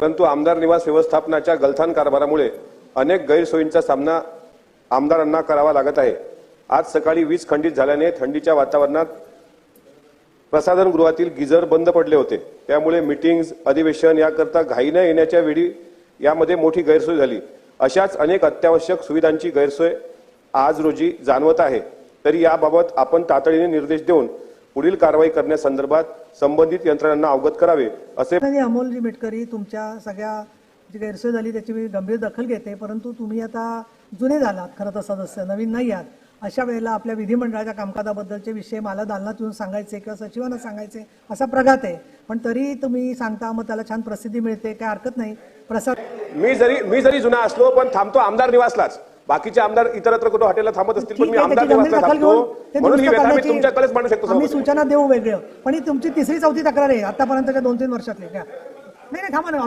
परंतु आमदार निवास व्यवस्थापनाच्या गलथान कारभारामुळे अनेक गैरसोयींचा सामना आमदारांना करावा लागत आहे. आज सकाळी वीज खंडित झाल्याने थंडीच्या वातावरणात प्रसाधनगृहातील गिजर बंद पडले होते. त्यामुळे मीटिंग्ज अधिवेशन याकरता घाईनं येण्याच्या वेळी यामध्ये मोठी गैरसोय झाली. अशाच अनेक अत्यावश्यक सुविधांची गैरसोय आज रोजी जाणवत आहे. तरी याबाबत आपण तातडीने निर्देश देऊन पुढील कारवाई करण्यासंदर्भात संबंधित यंत्रणांना अवगत करावे असे अमोलजी मेटकरी तुमच्या सगळ्या जी गैरसोय झाली त्याची मी गंभीर दखल घेते परंतु तुम्ही आता जुने झालात खरं तर सदस्य नवीन नाही आहात. अशा वेळेला आपल्या विधिमंडळाच्या कामकाजाबद्दलचे विषय मला दालनात येऊन सांगायचे किंवा सचिवांना सांगायचे असा प्रघात आहे. पण तरी तुम्ही सांगता मग त्याला छान प्रसिद्धी मिळते काय हरकत नाही. प्रसाद मी जरी मी जरी जुना असलो पण थांबतो आमदार निवासलाच. बाकीचे आमदार इतरत्र कुठं हॉटेलला थांबत असतील पण मी आमदार म्हणून ही व्यथा मी तुमच्याकडेच मांडू शकतो. आम्ही. सूचना देऊ वेगळं. पण ही तुमची तिसरी चौथी तक्रार आहे आतापर्यंतच्या दोन तीन वर्षातली नाही नाही थांबा ना.